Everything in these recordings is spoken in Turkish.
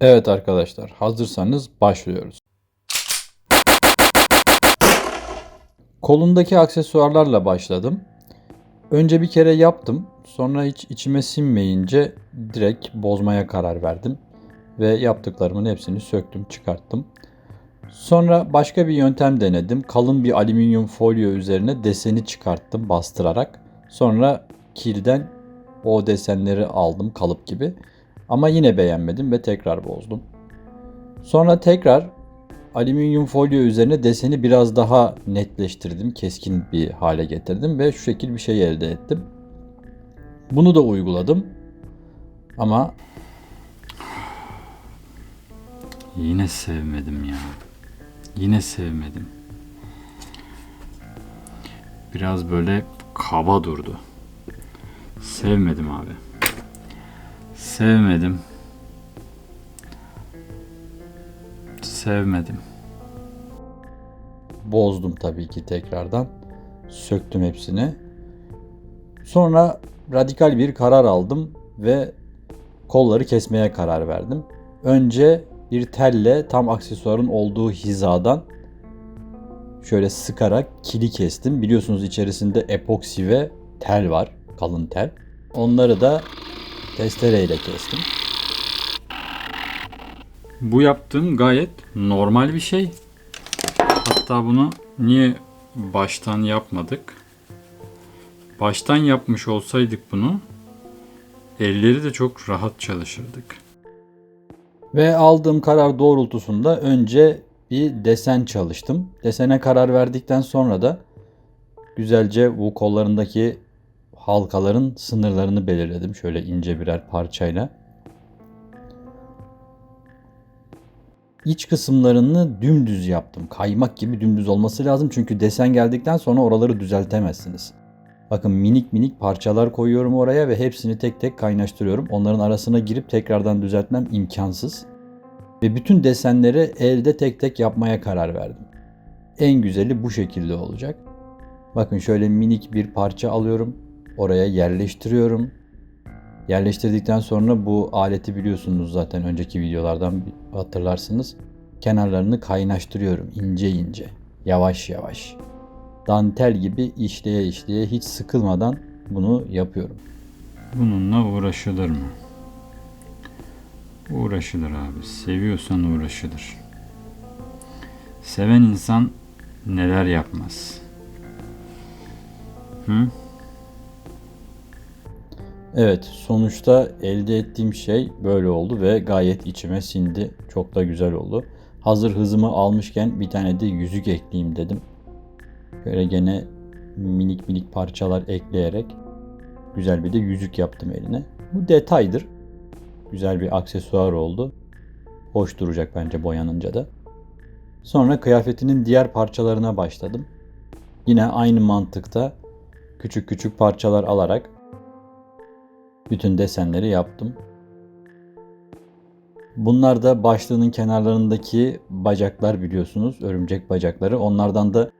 Evet arkadaşlar hazırsanız başlıyoruz. Kolundaki aksesuarlarla başladım. Önce bir kere yaptım. Sonra hiç içime sinmeyince direkt bozmaya karar verdim. Ve yaptıklarımın hepsini söktüm çıkarttım. Sonra başka bir yöntem denedim. Kalın bir alüminyum folyo üzerine deseni çıkarttım bastırarak. Sonra kilden o desenleri aldım kalıp gibi. Ama yine beğenmedim ve tekrar bozdum. Sonra tekrar alüminyum folyo üzerine deseni biraz daha netleştirdim. Keskin bir hale getirdim ve şu şekil bir şey elde ettim. Bunu da uyguladım. Ama Yine sevmedim ya. Yine sevmedim. Biraz böyle kaba durdu. Sevmedim abi. Sevmedim. Sevmedim. bozdum tabii ki tekrardan. Söktüm hepsini. Sonra radikal bir karar aldım ve kolları kesmeye karar verdim. Önce bir telle tam aksesuarın olduğu hizadan şöyle sıkarak kili kestim. Biliyorsunuz içerisinde epoksi ve tel var. Kalın tel. Onları da testereyle kestim. Bu yaptığım gayet normal bir şey. Hatta bunu niye baştan yapmadık? Baştan yapmış olsaydık bunu elleri de çok rahat çalışırdık. Ve aldığım karar doğrultusunda önce bir desen çalıştım. Desene karar verdikten sonra da güzelce bu kollarındaki halkaların sınırlarını belirledim. Şöyle ince birer parçayla. İç kısımlarını dümdüz yaptım. Kaymak gibi dümdüz olması lazım. Çünkü desen geldikten sonra oraları düzeltemezsiniz. Bakın minik minik parçalar koyuyorum oraya ve hepsini tek tek kaynaştırıyorum. Onların arasına girip tekrardan düzeltmem imkansız. Ve bütün desenleri elde tek tek yapmaya karar verdim. En güzeli bu şekilde olacak. Bakın şöyle minik bir parça alıyorum. Oraya yerleştiriyorum. Yerleştirdikten sonra bu aleti biliyorsunuz zaten önceki videolardan hatırlarsınız. Kenarlarını kaynaştırıyorum ince ince, yavaş yavaş. Dantel gibi işleye işleye hiç sıkılmadan bunu yapıyorum. Bununla uğraşılır mı? Uğraşılır abi. Seviyorsan uğraşılır. Seven insan neler yapmaz? Hı? Evet, sonuçta elde ettiğim şey böyle oldu ve gayet içime sindi. Çok da güzel oldu. Hazır hızımı almışken bir tane de yüzük ekleyeyim dedim. Böyle gene minik minik parçalar ekleyerek güzel bir de yüzük yaptım eline. Bu detaydır. Güzel bir aksesuar oldu. Hoş duracak bence boyanınca da. Sonra kıyafetinin diğer parçalarına başladım. Yine aynı mantıkta küçük küçük parçalar alarak bütün desenleri yaptım. Bunlar da başlığının kenarlarındaki bacaklar biliyorsunuz. Örümcek bacakları. Onlardan da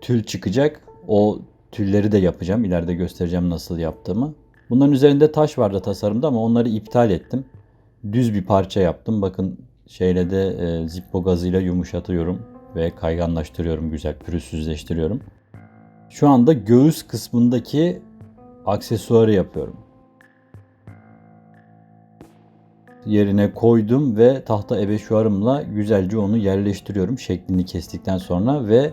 tül çıkacak. O tülleri de yapacağım. İleride göstereceğim nasıl yaptığımı. Bunların üzerinde taş vardı tasarımda ama onları iptal ettim. Düz bir parça yaptım. Bakın şeyle de e, zippo gazıyla yumuşatıyorum ve kayganlaştırıyorum güzel pürüzsüzleştiriyorum. Şu anda göğüs kısmındaki aksesuarı yapıyorum. Yerine koydum ve tahta ebeşuarımla güzelce onu yerleştiriyorum şeklini kestikten sonra ve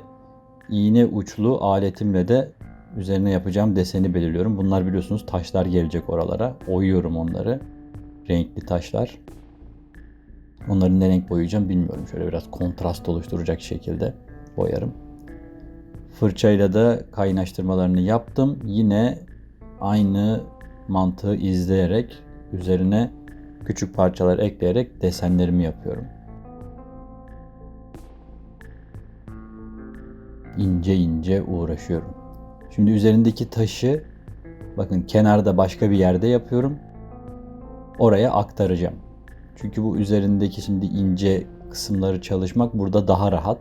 iğne uçlu aletimle de üzerine yapacağım deseni belirliyorum. Bunlar biliyorsunuz taşlar gelecek oralara. Oyuyorum onları. Renkli taşlar. Onları ne renk boyayacağım bilmiyorum. Şöyle biraz kontrast oluşturacak şekilde boyarım. Fırçayla da kaynaştırmalarını yaptım. Yine aynı mantığı izleyerek üzerine küçük parçalar ekleyerek desenlerimi yapıyorum. İnce ince uğraşıyorum. Şimdi üzerindeki taşı bakın kenarda başka bir yerde yapıyorum. Oraya aktaracağım. Çünkü bu üzerindeki şimdi ince kısımları çalışmak burada daha rahat.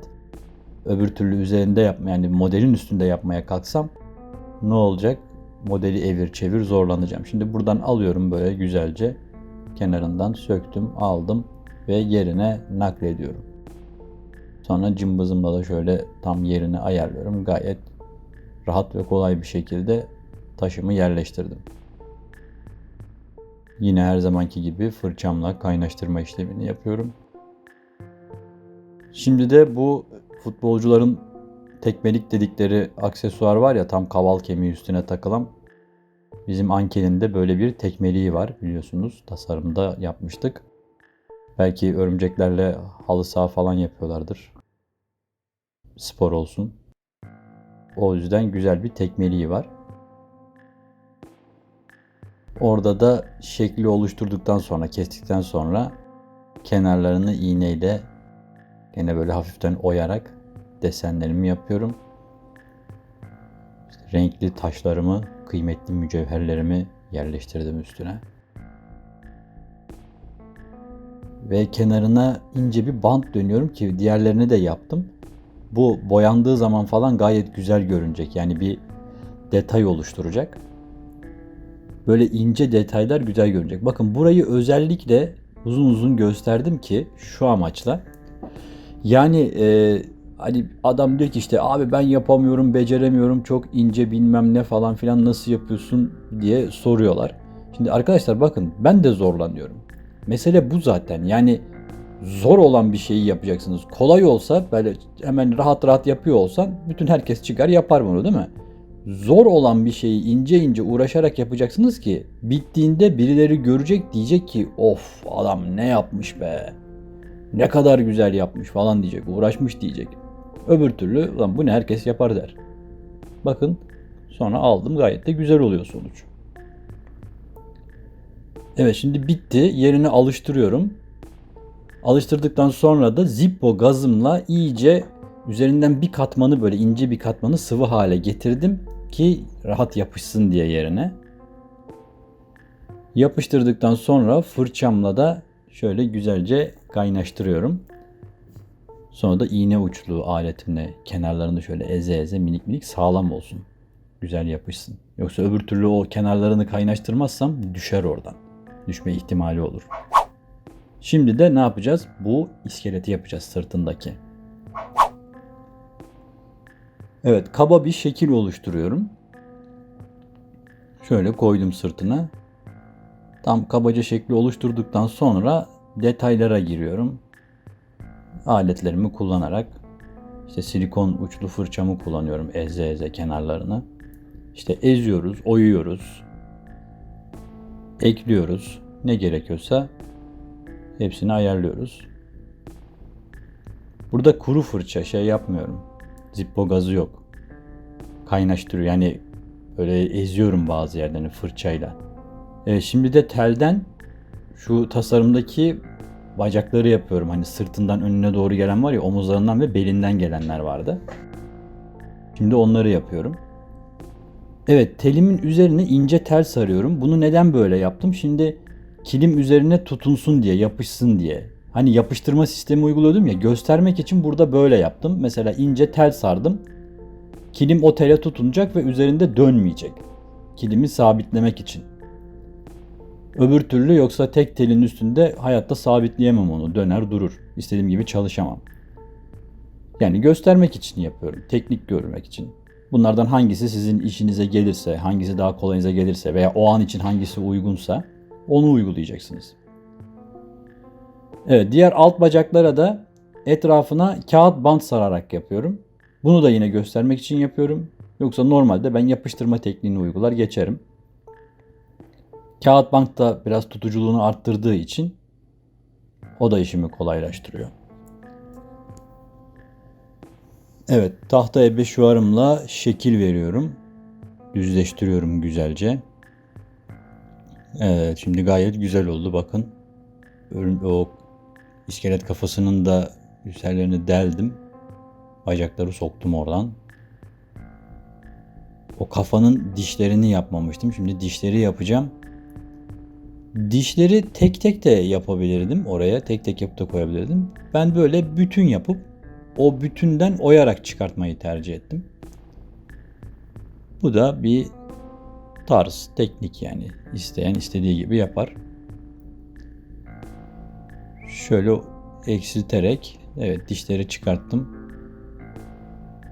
Öbür türlü üzerinde yapma yani modelin üstünde yapmaya kalksam ne olacak? Modeli evir çevir zorlanacağım. Şimdi buradan alıyorum böyle güzelce. Kenarından söktüm, aldım ve yerine naklediyorum. Sonra cımbızımla da şöyle tam yerine ayarlıyorum. Gayet rahat ve kolay bir şekilde taşımı yerleştirdim. Yine her zamanki gibi fırçamla kaynaştırma işlemini yapıyorum. Şimdi de bu futbolcuların tekmelik dedikleri aksesuar var ya tam kaval kemiği üstüne takılan. Bizim Ankel'in de böyle bir tekmeliği var biliyorsunuz. Tasarımda yapmıştık. Belki örümceklerle halı saha falan yapıyorlardır. Spor olsun. O yüzden güzel bir tekmeliği var. Orada da şekli oluşturduktan sonra, kestikten sonra kenarlarını iğneyle yine böyle hafiften oyarak desenlerimi yapıyorum. İşte renkli taşlarımı, kıymetli mücevherlerimi yerleştirdim üstüne. Ve kenarına ince bir bant dönüyorum ki diğerlerini de yaptım. Bu boyandığı zaman falan gayet güzel görünecek. Yani bir detay oluşturacak. Böyle ince detaylar güzel görünecek. Bakın burayı özellikle uzun uzun gösterdim ki şu amaçla. Yani e, hani adam diyor ki işte abi ben yapamıyorum, beceremiyorum, çok ince bilmem ne falan filan nasıl yapıyorsun diye soruyorlar. Şimdi arkadaşlar bakın ben de zorlanıyorum. Mesele bu zaten. Yani zor olan bir şeyi yapacaksınız. Kolay olsa böyle hemen rahat rahat yapıyor olsan bütün herkes çıkar yapar bunu değil mi? Zor olan bir şeyi ince ince uğraşarak yapacaksınız ki bittiğinde birileri görecek diyecek ki of adam ne yapmış be. Ne kadar güzel yapmış falan diyecek. Uğraşmış diyecek. Öbür türlü lan bu ne herkes yapar der. Bakın sonra aldım gayet de güzel oluyor sonuç. Evet şimdi bitti. Yerine alıştırıyorum. Alıştırdıktan sonra da Zippo gazımla iyice üzerinden bir katmanı böyle ince bir katmanı sıvı hale getirdim ki rahat yapışsın diye yerine. Yapıştırdıktan sonra fırçamla da şöyle güzelce kaynaştırıyorum. Sonra da iğne uçlu aletimle kenarlarını şöyle eze eze minik minik sağlam olsun. Güzel yapışsın. Yoksa öbür türlü o kenarlarını kaynaştırmazsam düşer oradan. Düşme ihtimali olur. Şimdi de ne yapacağız? Bu iskeleti yapacağız sırtındaki. Evet kaba bir şekil oluşturuyorum. Şöyle koydum sırtına. Tam kabaca şekli oluşturduktan sonra detaylara giriyorum. Aletlerimi kullanarak işte silikon uçlu fırçamı kullanıyorum eze eze kenarlarını. İşte eziyoruz, oyuyoruz. Ekliyoruz. Ne gerekiyorsa hepsini ayarlıyoruz. Burada kuru fırça şey yapmıyorum. Zippo gazı yok. Kaynaştırıyor. Yani böyle eziyorum bazı yerlerini fırçayla. Evet, şimdi de telden şu tasarımdaki bacakları yapıyorum. Hani sırtından önüne doğru gelen var ya omuzlarından ve belinden gelenler vardı. Şimdi onları yapıyorum. Evet telimin üzerine ince tel sarıyorum. Bunu neden böyle yaptım? Şimdi kilim üzerine tutunsun diye, yapışsın diye. Hani yapıştırma sistemi uyguluyordum ya göstermek için burada böyle yaptım. Mesela ince tel sardım. Kilim o tele tutunacak ve üzerinde dönmeyecek. Kilimi sabitlemek için. Öbür türlü yoksa tek telin üstünde hayatta sabitleyemem onu. Döner durur. İstediğim gibi çalışamam. Yani göstermek için yapıyorum. Teknik görmek için. Bunlardan hangisi sizin işinize gelirse, hangisi daha kolayınıza gelirse veya o an için hangisi uygunsa onu uygulayacaksınız. Evet, diğer alt bacaklara da etrafına kağıt bant sararak yapıyorum. Bunu da yine göstermek için yapıyorum. Yoksa normalde ben yapıştırma tekniğini uygular geçerim. Kağıt bant da biraz tutuculuğunu arttırdığı için o da işimi kolaylaştırıyor. Evet, tahta ebe şuarımla şekil veriyorum. Düzleştiriyorum güzelce. Evet, şimdi gayet güzel oldu bakın. O iskelet kafasının da üzerlerini deldim. Bacakları soktum oradan. O kafanın dişlerini yapmamıştım. Şimdi dişleri yapacağım. Dişleri tek tek de yapabilirdim oraya. Tek tek yapıp da koyabilirdim. Ben böyle bütün yapıp o bütünden oyarak çıkartmayı tercih ettim. Bu da bir tarz, teknik yani. İsteyen istediği gibi yapar. Şöyle eksilterek evet dişleri çıkarttım.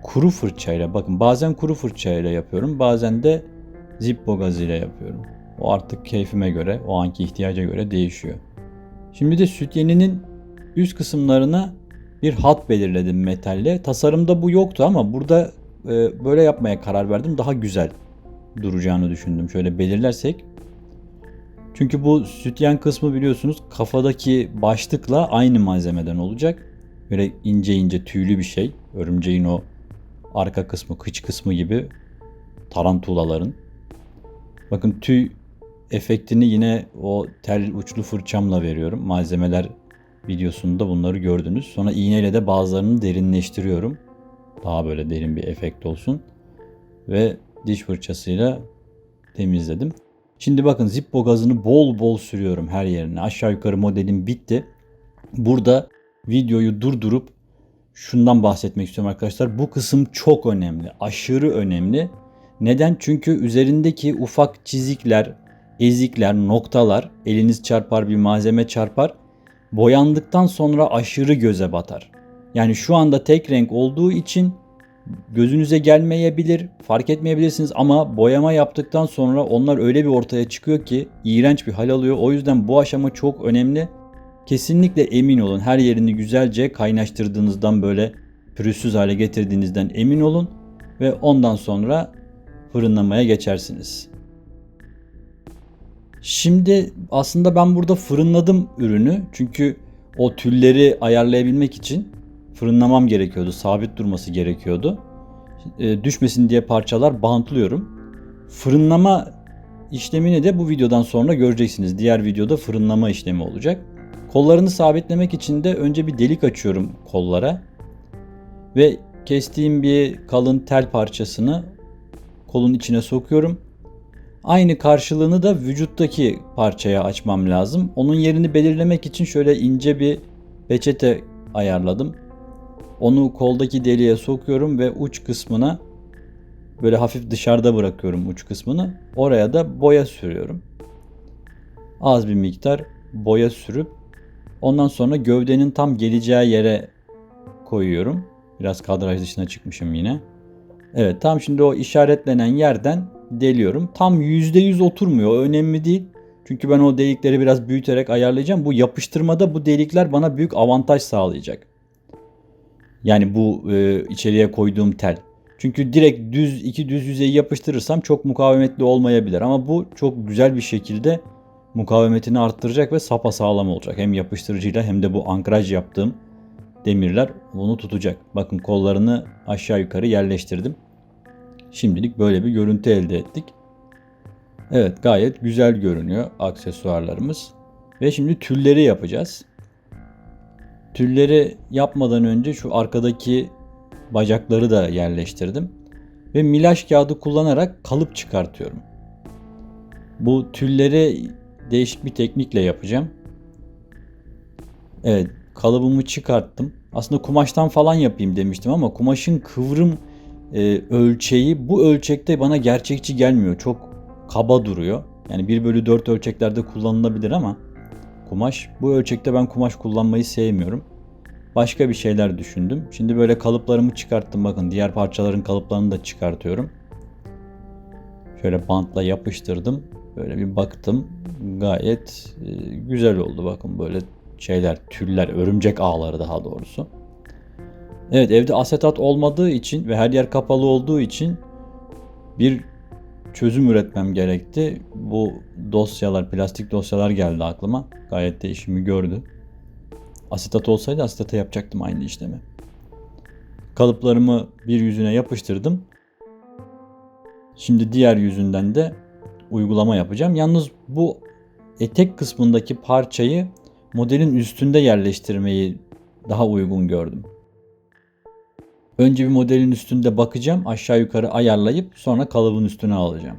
Kuru fırçayla bakın bazen kuru fırçayla yapıyorum. Bazen de Zippo gazıyla yapıyorum. O artık keyfime göre, o anki ihtiyaca göre değişiyor. Şimdi de süt yeninin üst kısımlarına bir hat belirledim metalle. Tasarımda bu yoktu ama burada e, böyle yapmaya karar verdim. Daha güzel duracağını düşündüm. Şöyle belirlersek. Çünkü bu sütyen kısmı biliyorsunuz kafadaki başlıkla aynı malzemeden olacak. Böyle ince ince tüylü bir şey. Örümceğin o arka kısmı, kıç kısmı gibi tarantulaların. Bakın tüy efektini yine o tel uçlu fırçamla veriyorum. Malzemeler videosunda bunları gördünüz. Sonra iğneyle de bazılarını derinleştiriyorum. Daha böyle derin bir efekt olsun. Ve diş fırçasıyla temizledim. Şimdi bakın Zippo gazını bol bol sürüyorum her yerine. Aşağı yukarı modelim bitti. Burada videoyu durdurup şundan bahsetmek istiyorum arkadaşlar. Bu kısım çok önemli. Aşırı önemli. Neden? Çünkü üzerindeki ufak çizikler, ezikler, noktalar, eliniz çarpar bir malzeme çarpar. Boyandıktan sonra aşırı göze batar. Yani şu anda tek renk olduğu için gözünüze gelmeyebilir, fark etmeyebilirsiniz ama boyama yaptıktan sonra onlar öyle bir ortaya çıkıyor ki iğrenç bir hal alıyor. O yüzden bu aşama çok önemli. Kesinlikle emin olun her yerini güzelce kaynaştırdığınızdan böyle pürüzsüz hale getirdiğinizden emin olun ve ondan sonra fırınlamaya geçersiniz. Şimdi aslında ben burada fırınladım ürünü. Çünkü o tülleri ayarlayabilmek için fırınlamam gerekiyordu. Sabit durması gerekiyordu. E, düşmesin diye parçalar bantlıyorum. Fırınlama işlemini de bu videodan sonra göreceksiniz. Diğer videoda fırınlama işlemi olacak. Kollarını sabitlemek için de önce bir delik açıyorum kollara. Ve kestiğim bir kalın tel parçasını kolun içine sokuyorum. Aynı karşılığını da vücuttaki parçaya açmam lazım. Onun yerini belirlemek için şöyle ince bir peçete ayarladım. Onu koldaki deliğe sokuyorum ve uç kısmına böyle hafif dışarıda bırakıyorum uç kısmını. Oraya da boya sürüyorum. Az bir miktar boya sürüp ondan sonra gövdenin tam geleceği yere koyuyorum. Biraz kadraj dışına çıkmışım yine. Evet tam şimdi o işaretlenen yerden deliyorum. Tam %100 oturmuyor. Önemli değil. Çünkü ben o delikleri biraz büyüterek ayarlayacağım. Bu yapıştırmada bu delikler bana büyük avantaj sağlayacak. Yani bu e, içeriye koyduğum tel. Çünkü direkt düz iki düz yüzeyi yapıştırırsam çok mukavemetli olmayabilir. Ama bu çok güzel bir şekilde mukavemetini arttıracak ve sapa sağlam olacak. Hem yapıştırıcıyla hem de bu ankraj yaptığım demirler bunu tutacak. Bakın kollarını aşağı yukarı yerleştirdim. Şimdilik böyle bir görüntü elde ettik. Evet gayet güzel görünüyor aksesuarlarımız. Ve şimdi tülleri yapacağız. Tülleri yapmadan önce şu arkadaki bacakları da yerleştirdim. Ve milaj kağıdı kullanarak kalıp çıkartıyorum. Bu tülleri değişik bir teknikle yapacağım. Evet kalıbımı çıkarttım. Aslında kumaştan falan yapayım demiştim ama kumaşın kıvrım e, ölçeği bu ölçekte bana gerçekçi gelmiyor. Çok kaba duruyor. Yani 1 bölü 4 ölçeklerde kullanılabilir ama kumaş bu ölçekte ben kumaş kullanmayı sevmiyorum. Başka bir şeyler düşündüm. Şimdi böyle kalıplarımı çıkarttım. Bakın diğer parçaların kalıplarını da çıkartıyorum. Şöyle bantla yapıştırdım. Böyle bir baktım. Gayet e, güzel oldu. Bakın böyle şeyler, tüller, örümcek ağları daha doğrusu. Evet evde asetat olmadığı için ve her yer kapalı olduğu için bir çözüm üretmem gerekti. Bu dosyalar, plastik dosyalar geldi aklıma. Gayet de işimi gördü. Asetat olsaydı asitata yapacaktım aynı işlemi. Kalıplarımı bir yüzüne yapıştırdım. Şimdi diğer yüzünden de uygulama yapacağım. Yalnız bu etek kısmındaki parçayı modelin üstünde yerleştirmeyi daha uygun gördüm. Önce bir modelin üstünde bakacağım. Aşağı yukarı ayarlayıp sonra kalıbın üstüne alacağım.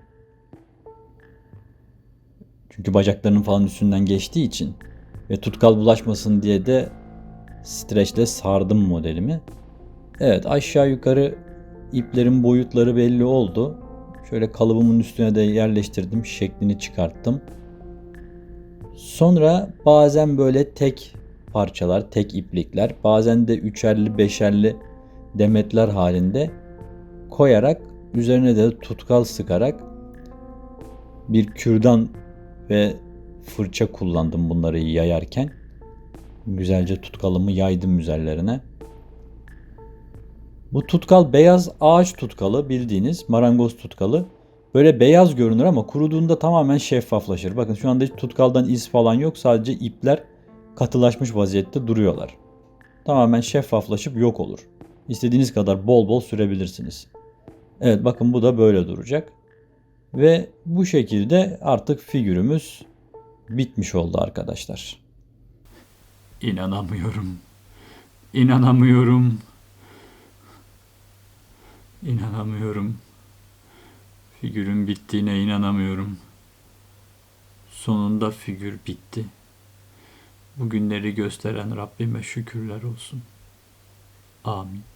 Çünkü bacaklarının falan üstünden geçtiği için ve tutkal bulaşmasın diye de streçle sardım modelimi. Evet aşağı yukarı iplerin boyutları belli oldu. Şöyle kalıbımın üstüne de yerleştirdim. Şeklini çıkarttım. Sonra bazen böyle tek parçalar, tek iplikler, bazen de üçerli, beşerli demetler halinde koyarak üzerine de tutkal sıkarak bir kürdan ve fırça kullandım bunları yayarken. Güzelce tutkalımı yaydım üzerlerine. Bu tutkal beyaz ağaç tutkalı bildiğiniz marangoz tutkalı. Böyle beyaz görünür ama kuruduğunda tamamen şeffaflaşır. Bakın şu anda hiç tutkaldan iz falan yok. Sadece ipler katılaşmış vaziyette duruyorlar. Tamamen şeffaflaşıp yok olur. İstediğiniz kadar bol bol sürebilirsiniz. Evet bakın bu da böyle duracak. Ve bu şekilde artık figürümüz bitmiş oldu arkadaşlar. İnanamıyorum. İnanamıyorum. İnanamıyorum. Figürün bittiğine inanamıyorum. Sonunda figür bitti. Bugünleri gösteren Rabbime şükürler olsun. Amin.